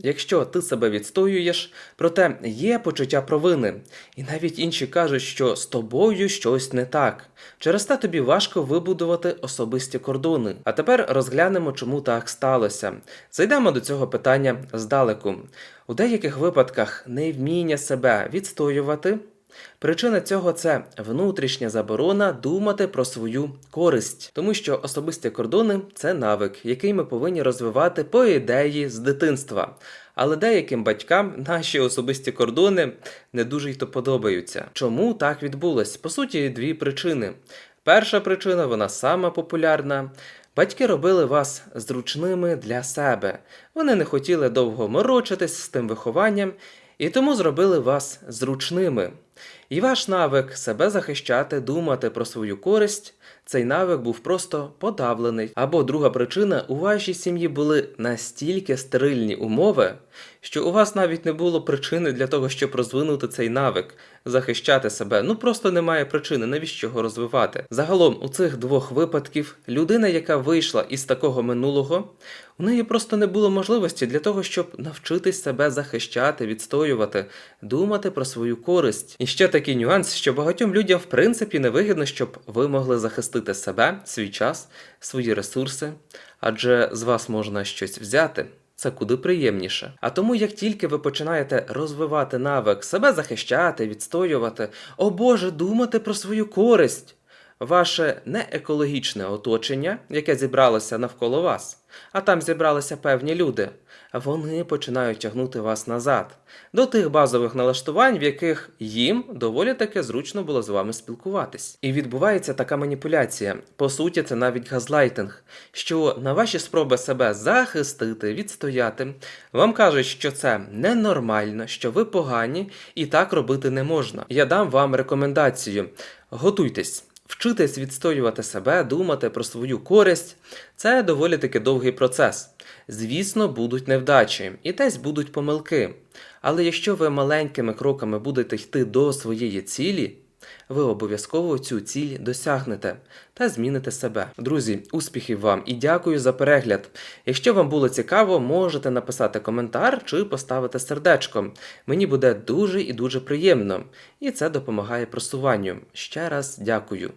Якщо ти себе відстоюєш, проте є почуття провини, і навіть інші кажуть, що з тобою щось не так. Через те тобі важко вибудувати особисті кордони. А тепер розглянемо, чому так сталося. Зайдемо до цього питання здалеку. У деяких випадках невміння себе відстоювати. Причина цього це внутрішня заборона думати про свою користь, тому що особисті кордони це навик, який ми повинні розвивати по ідеї з дитинства. Але деяким батькам наші особисті кордони не дуже й то подобаються. Чому так відбулось? По суті, дві причини. Перша причина, вона сама популярна. Батьки робили вас зручними для себе. Вони не хотіли довго морочитись з тим вихованням і тому зробили вас зручними. І ваш навик себе захищати, думати про свою користь, цей навик був просто подавлений. Або друга причина, у вашій сім'ї були настільки стерильні умови, що у вас навіть не було причини для того, щоб розвинути цей навик, захищати себе. Ну просто немає причини, навіщо його розвивати. Загалом, у цих двох випадків людина, яка вийшла із такого минулого, у неї просто не було можливості для того, щоб навчитись себе захищати, відстоювати, думати про свою користь. І ще такий нюанс, що багатьом людям в принципі невигідно, щоб ви могли захистити себе, свій час, свої ресурси, адже з вас можна щось взяти. Це куди приємніше. А тому, як тільки ви починаєте розвивати навик, себе захищати, відстоювати, о Боже, думати про свою користь, ваше неекологічне оточення, яке зібралося навколо вас, а там зібралися певні люди, вони починають тягнути вас назад до тих базових налаштувань, в яких їм доволі таки зручно було з вами спілкуватись. І відбувається така маніпуляція. По суті, це навіть газлайтинг, що на ваші спроби себе захистити, відстояти, вам кажуть, що це ненормально, що ви погані і так робити не можна. Я дам вам рекомендацію. Готуйтесь. Вчитись відстоювати себе, думати про свою користь це доволі таки довгий процес. Звісно, будуть невдачі і десь будуть помилки. Але якщо ви маленькими кроками будете йти до своєї цілі, ви обов'язково цю ціль досягнете та зміните себе. Друзі, успіхів вам і дякую за перегляд. Якщо вам було цікаво, можете написати коментар чи поставити сердечко. Мені буде дуже і дуже приємно, і це допомагає просуванню. Ще раз дякую.